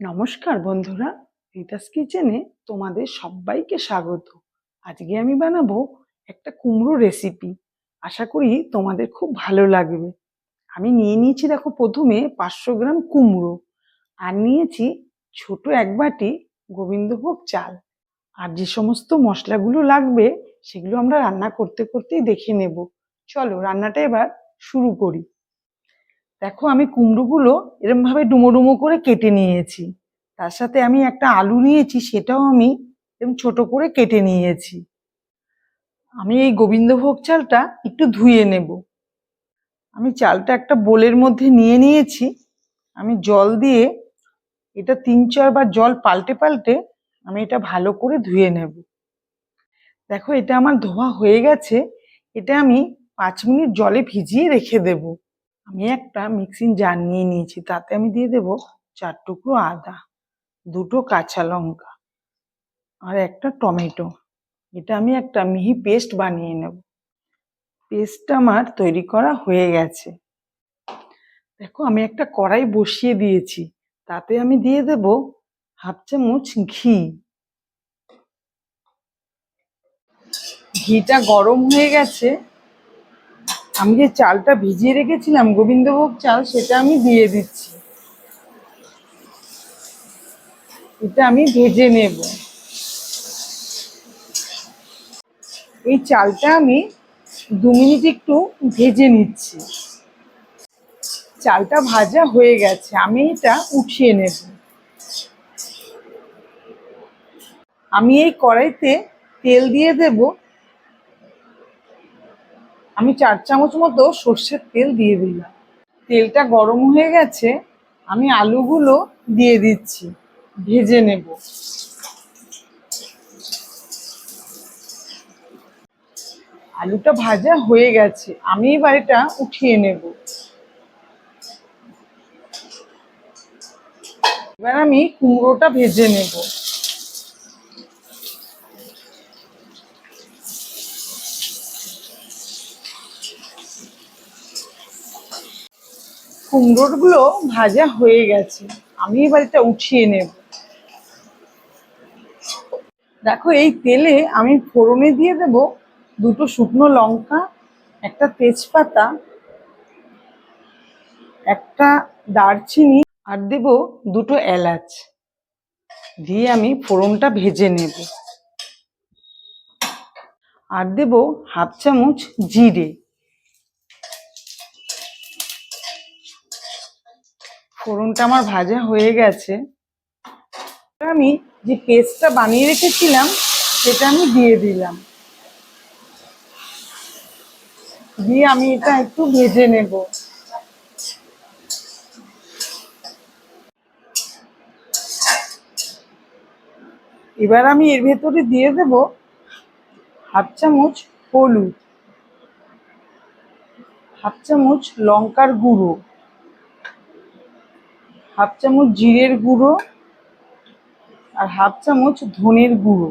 নমস্কার বন্ধুরা, রিতাস কিচেনে তোমাদের সবাইকে স্বাগত। আজকে আমি বানাবো একটা কুমড়ো রেসিপি আশা করি তোমাদের খুব ভালো লাগবে। আমি নিয়ে নিয়েছি দেখো প্রথমে পাঁচশো গ্রাম কুমড়ো আর নিয়েছি ছোট এক বাটি গোবিন্দভোগ চাল। আর যে সমস্ত মশলাগুলো লাগবে, সেগুলো আমরা রান্না করতে করতেই দেখে নেব। চলো রান্নাটা এবার শুরু করি। দেখো, আমি কুমড়োগুলো এরমভাবে ডুমো ডুমো করে কেটে নিয়েছি। তার সাথে আমি একটা আলু নিয়েছি, সেটাও আমি এরকম ছোট করে কেটে নিয়েছি। আমি এই গোবিন্দভোগ চালটা একটু ধুয়ে নেব। আমি চালটা একটা বোলের মধ্যে নিয়ে নিয়েছি। আমি জল দিয়ে এটা তিন চারবার জল পাল্টে পাল্টে আমি এটা ভালো করে ধুয়ে নেব। দেখো, এটা আমার ধোয়া হয়ে গেছে। এটা আমি পাঁচ মিনিট জলে ভিজিয়ে রেখে দেবো। আমি একটা মিক্সিং জার নিয়ে নিয়েছি, তাতে আমি দিয়ে দেব চার টুকরো আদা, দুটো কাঁচা লঙ্কা আর একটা টমেটো। এটা আমি একটা মিহি পেস্ট বানিয়ে নেব। পেস্টটা আমার তৈরি করা হয়ে গেছে। দেখো, আমি একটা কড়াই বসিয়ে দিয়েছি, তাতে আমি দিয়ে দেব হাফ চামচ ঘি। ঘিটা গরম হয়ে গেছে আমি যে চালটা ভিজিয়ে রেখেছিলাম, গোবিন্দভোগ চাল, সেটা আমি দিয়ে দিচ্ছি। এটা আমি ভেজে নেব। এই চালটা আমি দু মিনিট একটু ভেজে নিচ্ছি। চালটা ভাজা হয়ে গেছে, আমি এটা উঠিয়ে নেব। আমি এই কড়াইতে তেল দিয়ে দেবো আমি চার চামচ মতো সর্ষের তেল দিয়ে দিলাম। তেলটা গরম হয়ে গেছে, আমি আলুগুলো দিয়ে দিচ্ছি, ভেজে নেব। আলুটা ভাজা হয়ে গেছে, আমি এবার এটা উঠিয়ে নেব। এবার আমি কুমড়োটা ভেজে নেব। কুমড়োগুলো ভাজা হয়ে গেছে। আমি এবার এটা উঠিয়ে নেব। দেখো, এই তেলে আমি ফোড়নে দিয়ে দেব দুটো শুকনো লঙ্কা, একটা তেজপাতা, একটা দারচিনি, আর দেব দুটো এলাচ। দিয়ে আমি ফোড়নটা ভেজে নেব। আর দেব হাফ চামচ জিরে। ফোড়নটা আমার ভাজা হয়ে গেছে। আমি যে পেস্টটা বানিয়ে রেখেছিলাম, সেটা আমি দিয়ে দিলাম। দিয়ে আমি এটা একটু ভেজে নেব। এবার আমি এর ভেতরে দিয়ে দেব হাফ চামচ হলুদ, হাফ চামচ লঙ্কার গুঁড়ো। হাফ চামচ জিরের গুঁড়ো আর হাফ চামচ ধনের গুঁড়ো।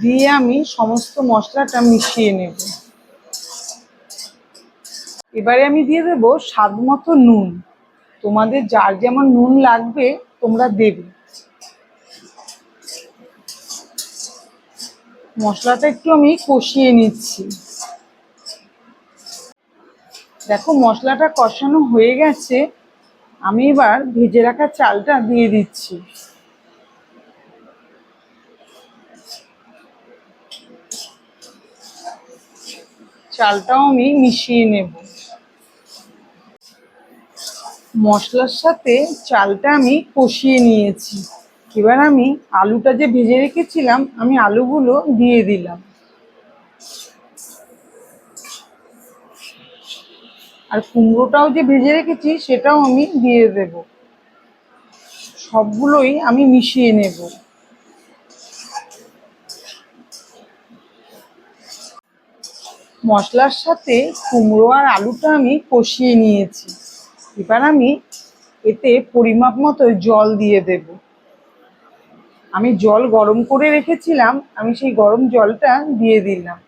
দিয়ে আমি সমস্ত মশলাটা মিশিয়ে নেব। এবারে আমি দিয়ে দেবো স্বাদ মতো নুন। তোমাদের যার যেমন নুন লাগবে, তোমরা দেবে। মশলাটা একটু আমি কষিয়ে নিচ্ছি। দেখো, মশলাটা কষানো হয়ে গেছে। আমি এবার ভেজে রাখা চালটা দিয়ে দিচ্ছি। চালটাও আমি মিশিয়ে নেব। মশলার সাথে চালটা আমি কষিয়ে নিয়েছি। এবার আমি আলুটা যে ভেজে রেখেছিলাম, আমি আলুগুলো দিয়ে দিলাম। আর কুমড়োটাও যে ভেজে রেখেছি, সেটাও আমি দিয়ে দেব। সবগুলোই আমি মিশিয়ে নেব। মশলার সাথে কুমড়ো আর আলুটা আমি কষিয়ে নিয়েছি। এবার আমি এতে পরিমাপ মতো জল দিয়ে দেব। আমি জল গরম করে রেখেছিলাম, আমি সেই গরম জলটা দিয়ে দিলাম।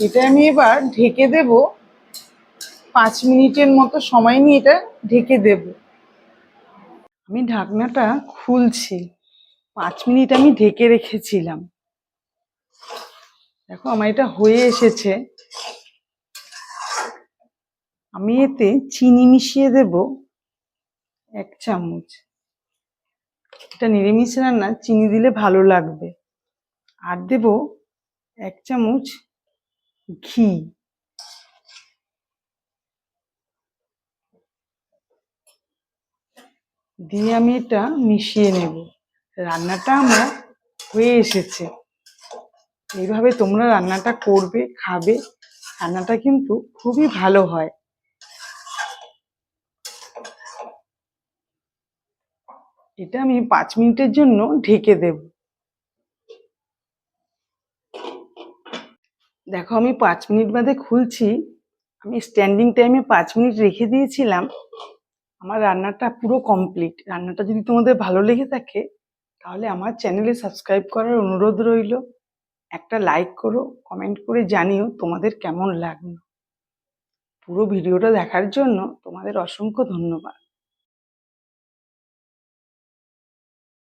এটা আমি এবার ঢেকে দেব। পাঁচ মিনিটের মতো সময় নিয়ে এটা ঢেকে দেব। আমি ঢাকনাটা খুলছি। পাঁচ মিনিট আমি ঢেকে রেখেছিলাম। দেখো, আমার এটা হয়ে এসেছে। আমি এতে চিনি মিশিয়ে দেব। এক চামচ। এটা নিরামিষ রান্না চিনি দিলে ভালো লাগবে। আর দেব এক চামচ ঘি দিয়ে আমি এটা মিশিয়ে নেব। রান্নাটা আমার হয়ে এসেছে। এইভাবে তোমরা রান্নাটা করবে, খাবে। রান্নাটা কিন্তু খুবই ভালো হয়। এটা আমি পাঁচ মিনিটের জন্য ঢেকে দেব। দেখো, আমি পাঁচ মিনিট বাদে খুলছি। আমি স্ট্যান্ডিং টাইমে পাঁচ মিনিট রেখে দিয়েছিলাম। আমার রান্নাটা পুরো কমপ্লিট রান্নাটা যদি তোমাদের ভালো লেগে থাকে, তাহলে আমার চ্যানেলে সাবস্ক্রাইব করার অনুরোধ রইল। একটা লাইক করো কমেন্ট করে জানিও তোমাদের কেমন লাগল। পুরো ভিডিওটা দেখার জন্য তোমাদের অসংখ্য ধন্যবাদ।